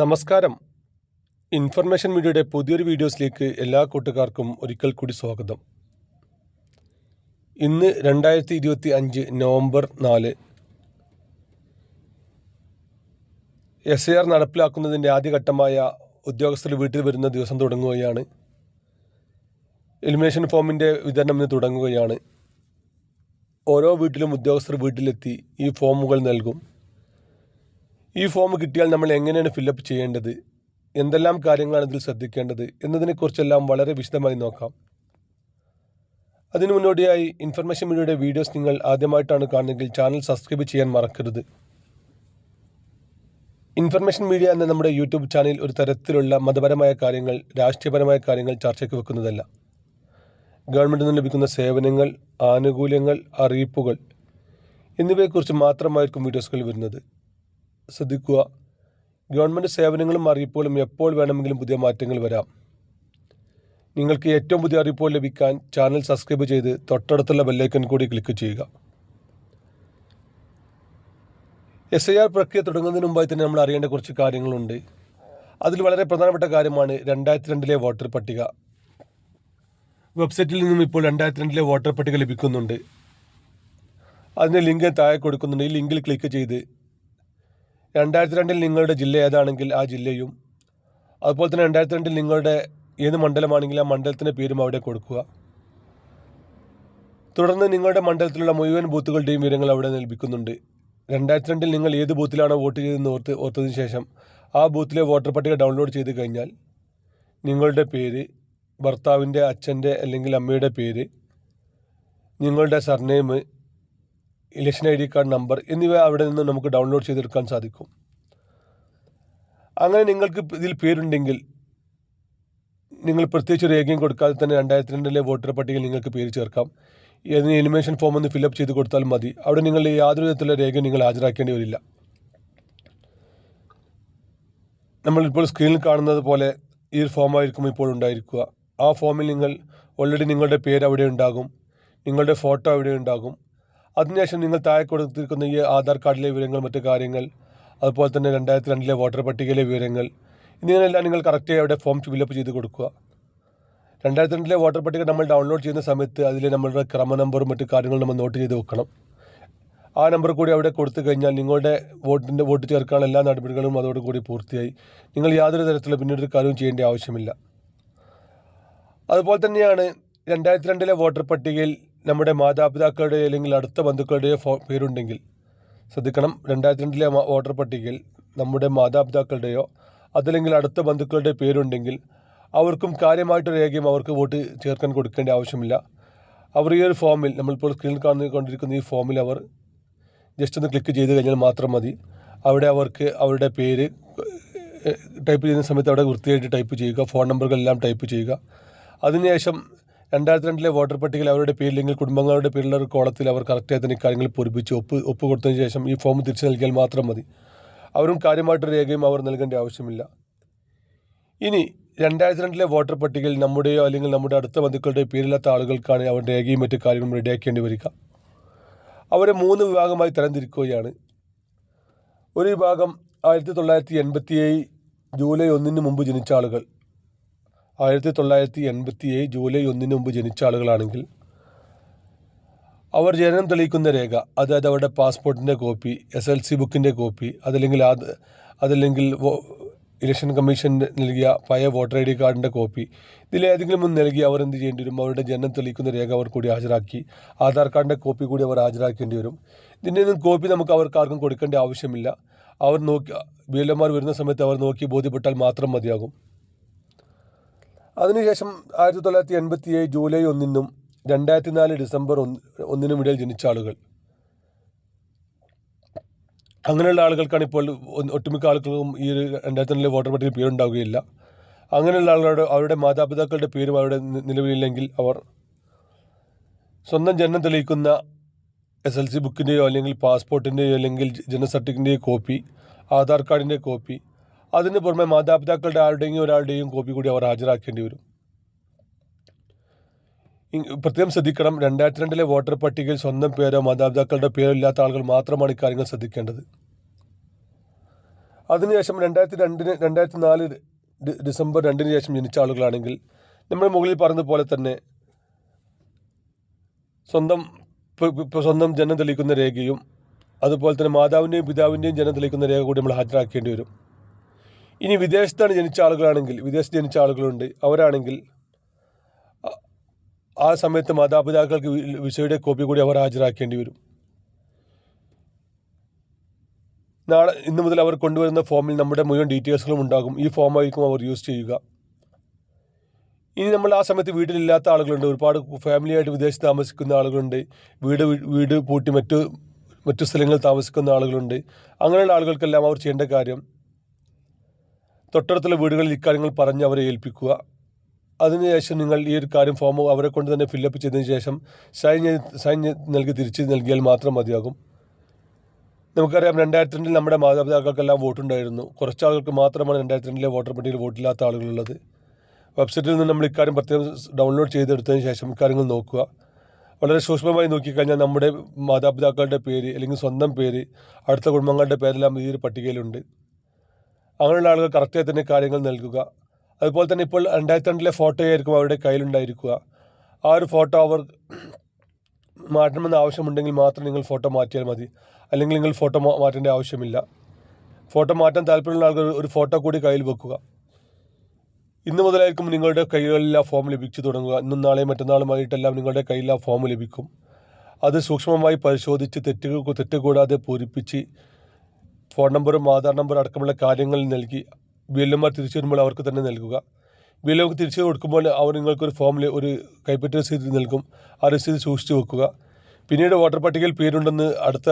നമസ്കാരം. ഇൻഫർമേഷൻ മീഡിയയുടെ പുതിയൊരു വീഡിയോസിലേക്ക് എല്ലാ കൂട്ടുകാർക്കും ഒരിക്കൽ കൂടി സ്വാഗതം. ഇന്ന് രണ്ടായിരത്തി ഇരുപത്തി അഞ്ച് നവംബർ നാല്. എസ് ആർ നടപ്പിലാക്കുന്നതിന്റെ ആദ്യഘട്ടമായ ഉദ്യോഗസ്ഥർ വീട്ടിൽ വരുന്ന ദിവസം തുടങ്ങുകയാണ്. എലിമിനേഷൻ ഫോമിന്റെ വിതരണം ഇന്ന് തുടങ്ങുകയാണ്. ഓരോ വീട്ടിലും ഉദ്യോഗസ്ഥർ വീട്ടിലെത്തി ഈ ഫോമുകൾ നൽകും. ഈ ഫോം കിട്ടിയാൽ നമ്മൾ എങ്ങനെയാണ് ഫില്ലപ്പ് ചെയ്യേണ്ടത്? എന്തെല്ലാം കാര്യങ്ങളാണ് ഇതിൽ ശ്രദ്ധിക്കേണ്ടത്? എന്നതിനെക്കുറിച്ചെല്ലാം വളരെ വിശദമായി നോക്കാം. അതിനു മുന്നോടിയായി ഇൻഫർമേഷൻ മീഡിയയുടെ വീഡിയോസ് നിങ്ങൾ ആദ്യമായിട്ടാണ് കാണുന്നതെങ്കിൽ ചാനൽ സബ്സ്ക്രൈബ് ചെയ്യാൻ മറക്കരുത്. ഇൻഫർമേഷൻ മീഡിയ എന്ന നമ്മുടെ യൂട്യൂബ് ചാനൽ ഒരു തരത്തിലുള്ള മതപരമായ കാര്യങ്ങൾ രാഷ്ട്രീയപരമായ കാര്യങ്ങൾ ചർച്ചയ്ക്ക് വെക്കുന്നതല്ല. ഗവൺമെന്റിൽ നിന്ന് ലഭിക്കുന്ന സേവനങ്ങൾ ആനുകൂല്യങ്ങൾ അറിയിപ്പുകൾ എന്നിവയെക്കുറിച്ച് മാത്രമായിരിക്കും വീഡിയോസുകൾ വരുന്നത്. ശ്രദ്ധിക്കുക. ഗവൺമെന്റ് സേവനങ്ങളും അറിയിപ്പുകളും എപ്പോൾ വേണമെങ്കിലും പുതിയ മാറ്റങ്ങൾ വരാം. നിങ്ങൾക്ക് ഏറ്റവും പുതിയ അറിയിപ്പുകൾ ലഭിക്കാൻ ചാനൽ സബ്സ്ക്രൈബ് ചെയ്ത് തൊട്ടടുത്തുള്ള ബെല്ലൈക്കൺ കൂടി ക്ലിക്ക് ചെയ്യുക. എസ് ഐ ആർ പ്രക്രിയ തുടങ്ങുന്നതിന് മുമ്പായി തന്നെ നമ്മൾ അറിയേണ്ട കുറച്ച് കാര്യങ്ങളുണ്ട്. അതിൽ വളരെ പ്രധാനപ്പെട്ട കാര്യമാണ് രണ്ടായിരത്തി രണ്ടിലെ വോട്ടർ പട്ടിക. വെബ്സൈറ്റിൽ നിന്നും ഇപ്പോൾ രണ്ടായിരത്തി രണ്ടിലെ വോട്ടർ പട്ടിക ലഭിക്കുന്നുണ്ട്. അതിന്റെ ലിങ്ക് താഴെ കൊടുക്കുന്നുണ്ട്. ഈ ലിങ്കിൽ ക്ലിക്ക് ചെയ്ത് രണ്ടായിരത്തി രണ്ടിൽ നിങ്ങളുടെ ജില്ല ഏതാണെങ്കിൽ ആ ജില്ലയും അതുപോലെ തന്നെ രണ്ടായിരത്തി രണ്ടിൽ നിങ്ങളുടെ ഏത് മണ്ഡലമാണെങ്കിൽ ആ മണ്ഡലത്തിന്റെ പേരും അവിടെ കൊടുക്കുക. തുടർന്ന് നിങ്ങളുടെ മണ്ഡലത്തിലുള്ള മുഴുവൻ ബൂത്തുകളുടെയും വിവരങ്ങൾ അവിടെ ലഭിക്കുന്നുണ്ട്. രണ്ടായിരത്തി രണ്ടിൽ നിങ്ങൾ ഏത് ബൂത്തിലാണോ വോട്ട് ചെയ്തതെന്ന് ഓർത്ത് ഓർത്തതിന് ശേഷം ആ ബൂത്തിലെ വോട്ടർ പട്ടിക ഡൗൺലോഡ് ചെയ്ത് കഴിഞ്ഞാൽ നിങ്ങളുടെ പേര് ഭർത്താവിന്റെ അച്ഛന്റെ അല്ലെങ്കിൽ അമ്മയുടെ പേര് നിങ്ങളുടെ surname election I D card number എന്നിവ അവിടെ നിന്ന് നമുക്ക് ഡൗൺലോഡ് ചെയ്തെടുക്കാൻ സാധിക്കും. അങ്ങനെ നിങ്ങൾക്ക് ഇതിൽ പേരുണ്ടെങ്കിൽ നിങ്ങൾ പ്രത്യേകിച്ച് രേഖയും കൊടുക്കാതെ തന്നെ രണ്ടായിരത്തി രണ്ടിലെ വോട്ടർ പട്ടികയിൽ നിങ്ങൾക്ക് പേര് ചേർക്കാം. അതിന് എലിമിനേഷൻ ഫോം ഒന്ന് ഫില്ലപ്പ് ചെയ്ത് കൊടുത്താൽ മതി. അവിടെ നിങ്ങൾ യാതൊരു വിധത്തിലുള്ള രേഖ നിങ്ങൾ ഹാജരാക്കേണ്ടി വരില്ല. നമ്മളിപ്പോൾ സ്ക്രീനിൽ കാണുന്നത് പോലെ ഈ ഫോമായിരിക്കും ഇപ്പോൾ ഉണ്ടായിരിക്കുക. ആ ഫോമിൽ നിങ്ങൾ ഓൾറെഡി നിങ്ങളുടെ പേര് അവിടെ ഉണ്ടാകും. നിങ്ങളുടെ ഫോട്ടോ അവിടെ ഉണ്ടാകും. അതിനുശേഷം നിങ്ങൾ താഴെ കൊടുത്തിരിക്കുന്ന ഈ ആധാർ കാർഡിലെ വിവരങ്ങൾ മറ്റു കാര്യങ്ങൾ അതുപോലെ തന്നെ രണ്ടായിരത്തി രണ്ടിലെ വോട്ടർ പട്ടികയിലെ വിവരങ്ങൾ ഇങ്ങനെയെല്ലാം നിങ്ങൾ കറക്റ്റായി അവിടെ ഫോം ഫില്ലപ്പ് ചെയ്ത് കൊടുക്കുക. രണ്ടായിരത്തി രണ്ടിലെ വോട്ടർ പട്ടിക നമ്മൾ ഡൗൺലോഡ് ചെയ്യുന്ന സമയത്ത് അതിൽ നമ്മളുടെ ക്രമ നമ്പറും മറ്റു കാര്യങ്ങളും നമ്മൾ നോട്ട് ചെയ്ത് വെക്കണം. ആ നമ്പർ കൂടി അവിടെ കൊടുത്തു കഴിഞ്ഞാൽ നിങ്ങളുടെ വോട്ടിന്റെ വോട്ട് ചേർക്കാനുള്ള എല്ലാ നടപടികളും അതോടുകൂടി പൂർത്തിയായി. നിങ്ങൾ യാതൊരു തരത്തിലുള്ള പിന്നീട് കാര്യവും ചെയ്യേണ്ട ആവശ്യമില്ല. അതുപോലെ തന്നെയാണ് രണ്ടായിരത്തി രണ്ടിലെ വോട്ടർ പട്ടികയിൽ നമ്മുടെ മാതാപിതാക്കളുടെ അല്ലെങ്കിൽ അടുത്ത ബന്ധുക്കളുടെയോ ഫോ പേരുണ്ടെങ്കിൽ ശ്രദ്ധിക്കണം. രണ്ടായിരത്തി രണ്ടിലെ വോട്ടർ പട്ടികയിൽ നമ്മുടെ മാതാപിതാക്കളുടെയോ അതല്ലെങ്കിൽ അടുത്ത ബന്ധുക്കളുടെ പേരുണ്ടെങ്കിൽ അവർക്കും കാര്യമായിട്ടൊരു രേഖയും അവർക്ക് വോട്ട് ചേർക്കാൻ കൊടുക്കേണ്ട ആവശ്യമില്ല. അവർ ഈ ഒരു ഫോമിൽ നമ്മളിപ്പോൾ സ്ക്രീനിൽ കാണിക്കൊണ്ടിരിക്കുന്ന ഈ ഫോമിൽ അവർ ജസ്റ്റ് ഒന്ന് ക്ലിക്ക് ചെയ്ത് കഴിഞ്ഞാൽ മാത്രം മതി. അവിടെ അവർക്ക് അവരുടെ പേര് ടൈപ്പ് ചെയ്യുന്ന സമയത്ത് അവിടെ വൃത്തിയായിട്ട് ടൈപ്പ് ചെയ്യുക ഫോൺ നമ്പറുകളെല്ലാം ടൈപ്പ് ചെയ്യുക. അതിനുശേഷം രണ്ടായിരത്തി രണ്ടിലെ വോട്ടർ പട്ടികയിൽ അവരുടെ പേരില്ലെങ്കിൽ കുടുംബങ്ങളുടെ പേരിലുള്ള ഒരു കോളത്തിൽ അവർ കറക്റ്റായി തന്നെ കാര്യങ്ങൾ പൊരിപ്പിച്ച് ഒപ്പ് ഒപ്പ് കൊടുത്തതിന് ശേഷം ഈ ഫോം തിരിച്ചു നൽകിയാൽ മാത്രം മതി. അവരും കാര്യമായിട്ട് രേഖയും അവർ നൽകേണ്ട ആവശ്യമില്ല. ഇനി രണ്ടായിരത്തി രണ്ടിലെ വോട്ടർ പട്ടികയിൽ നമ്മുടെയോ അല്ലെങ്കിൽ നമ്മുടെ അടുത്ത ബന്ധുക്കളുടെയോ പേരില്ലാത്ത ആളുകൾക്കാണ് അവർ രേഖയും മറ്റു കാര്യങ്ങളും റെഡിയാക്കേണ്ടി വരിക. അവരെ മൂന്ന് വിഭാഗമായി തരംതിരിക്കുകയാണ്. ഒരു വിഭാഗം ആയിരത്തി തൊള്ളായിരത്തി എൺപത്തി ഏഴ് ജൂലൈ ഒന്നിന് മുമ്പ് ജനിച്ച ആളുകൾ. ആയിരത്തി തൊള്ളായിരത്തി എൺപത്തി ഏഴ് ജൂലൈ ഒന്നിന് മുമ്പ് ജനിച്ച ആളുകളാണെങ്കിൽ അവർ ജനനം തെളിയിക്കുന്ന രേഖ അതായത് അവരുടെ പാസ്പോർട്ടിന്റെ കോപ്പി എസ് എൽ സി ബുക്കിന്റെ കോപ്പി അതല്ലെങ്കിൽ അത് അതല്ലെങ്കിൽ ഇലക്ഷൻ കമ്മീഷൻ നൽകിയ പഴയ വോട്ടർ ഐ ഡി കാർഡിന്റെ കോപ്പി ഇതിലേതെങ്കിലും ഒന്ന് നൽകി അവർ എന്ത് ചെയ്യേണ്ടി വരും? അവരുടെ ജനനം തെളിയിക്കുന്ന രേഖ അവർ കൂടി ഹാജരാക്കി ആധാർ കാർഡിന്റെ കോപ്പി കൂടി അവർ ഹാജരാക്കേണ്ടി വരും. ഇതിന്റെ ഒന്നും കോപ്പി നമുക്ക് അവർക്ക് ആർക്കും കൊടുക്കേണ്ട ആവശ്യമില്ല. അവർ നോക്കി ബി എൽ വരുന്ന സമയത്ത് അവർ നോക്കി ബോധ്യപ്പെട്ടാൽ മാത്രം മതിയാകും. അതിനുശേഷം ആയിരത്തി തൊള്ളായിരത്തി എൺപത്തി ഏഴ് ജൂലൈ ഒന്നിനും രണ്ടായിരത്തി നാല് ഡിസംബർ ഒന്ന് ഒന്നിനും ഇടയിൽ ജനിച്ച ആളുകൾ. അങ്ങനെയുള്ള ആളുകൾക്കാണ് ഇപ്പോൾ ഒട്ടുമിക്ക ആളുകൾക്കും ഈ രണ്ടായിരത്തി നാലിലെ വോട്ടർ പട്ടികയിൽ പേരുണ്ടാവുകയില്ല. അങ്ങനെയുള്ള ആളുകളുടെ അവരുടെ മാതാപിതാക്കളുടെ പേരും അവരുടെ നിലവിലില്ലെങ്കിൽ അവർ സ്വന്തം ജനനം തെളിയിക്കുന്ന എസ് എൽ സി ബുക്കിന്റെയോ അല്ലെങ്കിൽ പാസ്പോർട്ടിന്റെയോ അല്ലെങ്കിൽ ജനന സർട്ടിഫിക്കറ്റിന്റെയോ കോപ്പി ആധാർ കാർഡിന്റെ കോപ്പി അതിന് പുറമെ മാതാപിതാക്കളുടെ ആരുടെയും ഒരാളുടെയും കോപ്പി കൂടി അവർ ഹാജരാക്കേണ്ടി വരും. പ്രത്യേകം ശ്രദ്ധിക്കണം രണ്ടായിരത്തി രണ്ടിലെ വോട്ടർ പട്ടികയിൽ സ്വന്തം പേരോ മാതാപിതാക്കളുടെ പേരോ ഇല്ലാത്ത ആളുകൾ മാത്രമാണ് ഇക്കാര്യങ്ങൾ ശ്രദ്ധിക്കേണ്ടത്. അതിനുശേഷം രണ്ടായിരത്തി രണ്ടിന് രണ്ടായിരത്തി നാല് ഡിസംബർ രണ്ടിന് ശേഷം ജനിച്ച ആളുകളാണെങ്കിൽ നമ്മൾ മുകളിൽ പറഞ്ഞതുപോലെ തന്നെ സ്വന്തം സ്വന്തം ജനം തെളിയിക്കുന്ന രേഖയും അതുപോലെ തന്നെ മാതാവിന്റെയും പിതാവിന്റെയും ജനം തെളിയിക്കുന്ന രേഖ കൂടി നമ്മൾ ഹാജരാക്കേണ്ടി വരും. ഇനി വിദേശത്താണ് ജനിച്ച ആളുകളാണെങ്കിൽ വിദേശത്ത് ജനിച്ച ആളുകളുണ്ട് അവരാണെങ്കിൽ ആ- സമയത്ത് മാതാപിതാക്കൾക്ക് വിസയുടെ കോപ്പി കൂടി അവർ ഹാജരാക്കേണ്ടി വരും. നാളെ ഇന്ന് മുതൽ അവർ കൊണ്ടുവരുന്ന ഫോമിൽ നമ്മുടെ മുഴുവൻ ഡീറ്റെയിൽസുകളും ഉണ്ടാകും. ഈ ഫോമായിരിക്കും അവർ യൂസ് ചെയ്യുക. ഇനി നമ്മൾ ആ സമയത്ത് വീട്ടിലില്ലാത്ത ആളുകളുണ്ട്. ഒരുപാട് ഫാമിലിയായിട്ട് വിദേശത്ത് താമസിക്കുന്ന ആളുകളുണ്ട്. വീട് വീട് പൂട്ടി മറ്റു മറ്റു സ്ഥലങ്ങളിൽ താമസിക്കുന്ന ആളുകളുണ്ട്. അങ്ങനെയുള്ള ആളുകൾക്കെല്ലാം അവർ ചെയ്യേണ്ട കാര്യം തൊട്ടടുത്തുള്ള വീടുകളിൽ ഇക്കാര്യങ്ങൾ പറഞ്ഞ് അവരെ ഏൽപ്പിക്കുക. അതിനുശേഷം നിങ്ങൾ ഈ ഒരു കാര്യം ഫോം അവരെ കൊണ്ട് തന്നെ ഫില്ലപ്പ് ചെയ്തതിന് ശേഷം സൈൻ സൈൻ നൽകി തിരിച്ച് നൽകിയാൽ മാത്രം മതിയാകും. നമുക്കറിയാം രണ്ടായിരത്തി രണ്ടിൽ നമ്മുടെ മാതാപിതാക്കൾക്കെല്ലാം വോട്ടുണ്ടായിരുന്നു. കുറച്ച് ആളുകൾക്ക് മാത്രമാണ് രണ്ടായിരത്തി രണ്ടിലെ വോട്ടർ പട്ടികയിൽ വോട്ടില്ലാത്ത ആളുകളുള്ളത്. വെബ്സൈറ്റിൽ നിന്ന് നമ്മൾ ഇക്കാര്യം പ്രത്യേകം ഡൗൺലോഡ് ചെയ്തെടുത്തതിന് ശേഷം ഇക്കാര്യങ്ങൾ നോക്കുക. വളരെ സൂക്ഷ്മമായി നോക്കിക്കഴിഞ്ഞാൽ നമ്മുടെ മാതാപിതാക്കളുടെ പേര് അല്ലെങ്കിൽ സ്വന്തം പേര് അടുത്ത കുടുംബങ്ങളുടെ പേരെല്ലാം ഈ ഒരു പട്ടികയിലുണ്ട്. അങ്ങനെയുള്ള ആളുകൾ കറക്റ്റായി തന്നെ കാര്യങ്ങൾ നൽകുക. അതുപോലെ തന്നെ ഇപ്പോൾ രണ്ടായിരത്തി രണ്ടിലെ ഫോട്ടോ ആയിരിക്കും അവരുടെ കയ്യിലുണ്ടായിരിക്കുക. ആ ഒരു ഫോട്ടോ അവർ മാറ്റണമെന്ന് ആവശ്യമുണ്ടെങ്കിൽ മാത്രം നിങ്ങൾ ഫോട്ടോ മാറ്റിയാൽ മതി. അല്ലെങ്കിൽ നിങ്ങൾ ഫോട്ടോ മാറ്റേണ്ട ആവശ്യമില്ല. ഫോട്ടോ മാറ്റാൻ താല്പര്യമുള്ള ആൾക്കാർ ഒരു ഫോട്ടോ കൂടി കയ്യിൽ വെക്കുക. ഇന്ന് മുതലായിരിക്കും നിങ്ങളുടെ കൈകളിൽ ആ ഫോം ലഭിച്ചു തുടങ്ങുക. ഇന്നും നാളെയും മറ്റന്നാളുമായിട്ടെല്ലാം നിങ്ങളുടെ കയ്യിൽ ആ ഫോം ലഭിക്കും. അത് സൂക്ഷ്മമായി പരിശോധിച്ച് തെറ്റുകൾ തെറ്റ് കൂടാതെ പൂരിപ്പിച്ച് ഫോൺ നമ്പറും ആധാർ നമ്പറും അടക്കമുള്ള കാര്യങ്ങൾ നൽകി ബി എൽ എമാർ തിരിച്ചു വരുമ്പോൾ അവർക്ക് തന്നെ നൽകുക. ബി എൽ എമാർക്ക് തിരിച്ചു കൊടുക്കുമ്പോൾ അവർ നിങ്ങൾക്കൊരു ഫോമിൽ ഒരു കൈപ്പറ്റ രസീത് നൽകും. ആ രസീത് സൂക്ഷിച്ചു വെക്കുക. പിന്നീട് വോട്ടർ പട്ടികയിൽ പേരുണ്ടെന്ന് അടുത്ത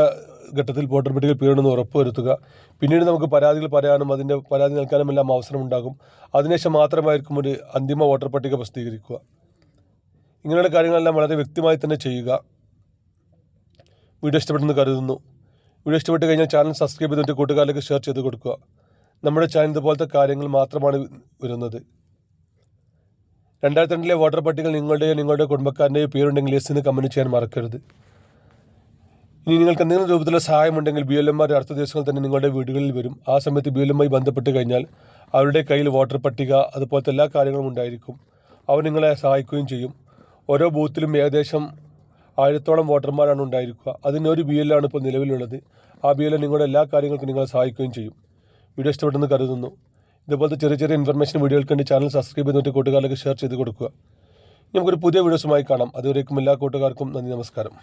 ഘട്ടത്തിൽ വോട്ടർ പട്ടികയിൽ പേരുണ്ടെന്ന് ഉറപ്പുവരുത്തുക പിന്നീട് നമുക്ക് പരാതികൾ പറയാനും അതിന്റെ പരാതി നൽകാനും എല്ലാം അവസരമുണ്ടാകും. അതിനുശേഷം മാത്രമായിരിക്കും ഒരു അന്തിമ വോട്ടർ പട്ടിക പ്രസിദ്ധീകരിക്കുക. ഇങ്ങനെയുള്ള കാര്യങ്ങളെല്ലാം വളരെ വ്യക്തമായി തന്നെ ചെയ്യുക. വീഡിയോ ഇഷ്ടപ്പെടുന്നു കരുതുന്നു. വീഡിയോ ഇഷ്ടപ്പെട്ട് കഴിഞ്ഞാൽ ചാനൽ സബ്സ്ക്രൈബ് ചെയ്തിട്ട് കൂട്ടുകാരിലേക്ക് ഷെയർ ചെയ്ത് കൊടുക്കുക. നമ്മുടെ ചാനൽ ഇതുപോലത്തെ കാര്യങ്ങൾ മാത്രമാണ് വരുന്നത്. രണ്ടായിരത്തി രണ്ടിലെ വോട്ടർ പട്ടിക നിങ്ങളുടെയോ നിങ്ങളുടെ കുടുംബക്കാരന്റെയോ പേരുണ്ടെങ്കിൽ എസ് എന്ന് കമന്റ് ചെയ്യാൻ മറക്കരുത്. ഇനി നിങ്ങൾക്ക് എന്തെങ്കിലും രൂപത്തിലുള്ള സഹായമുണ്ടെങ്കിൽ ബി എൽ എംമാർ അടുത്ത ദിവസങ്ങൾ തന്നെ നിങ്ങളുടെ വീടുകളിൽ വരും. ആ സമയത്ത് ബി എൽ എമ്മായി ബന്ധപ്പെട്ട് കഴിഞ്ഞാൽ അവരുടെ കയ്യിൽ വോട്ടർ പട്ടിക അതുപോലത്തെ എല്ലാ കാര്യങ്ങളും ഉണ്ടായിരിക്കും. അവർ നിങ്ങളെ സഹായിക്കുകയും ചെയ്യും. ഓരോ ബൂത്തിലും ഏകദേശം ആയിരത്തോളം വോട്ടർമാരാണ് ഉണ്ടായിരിക്കുക. അതിനൊരു ബി എല്ലാണ് ഇപ്പോൾ നിലവിലുള്ളത്. ആ ബി എൽ നിങ്ങളുടെ എല്ലാ കാര്യങ്ങൾക്കും നിങ്ങളെ സഹായിക്കുകയും ചെയ്യും. വീഡിയോ ഇഷ്ടപ്പെട്ടെന്ന് കരുതുന്നു. ഇതുപോലത്തെ ചെറിയ ചെറിയ ഇൻഫർമേഷൻ വീഡിയോകൾക്ക് വേണ്ടി ചാനൽ സബ്സ്ക്രൈബ് ചെയ്തിട്ട് കൂട്ടുകാരിലേക്ക് ഷെയർ ചെയ്ത് കൊടുക്കുക. നമുക്കൊരു പുതിയ വീഡിയോസുമായി കാണാം. അതുവരേക്കും എല്ലാ കൂട്ടുകാർക്കും നന്ദി നമസ്കാരം.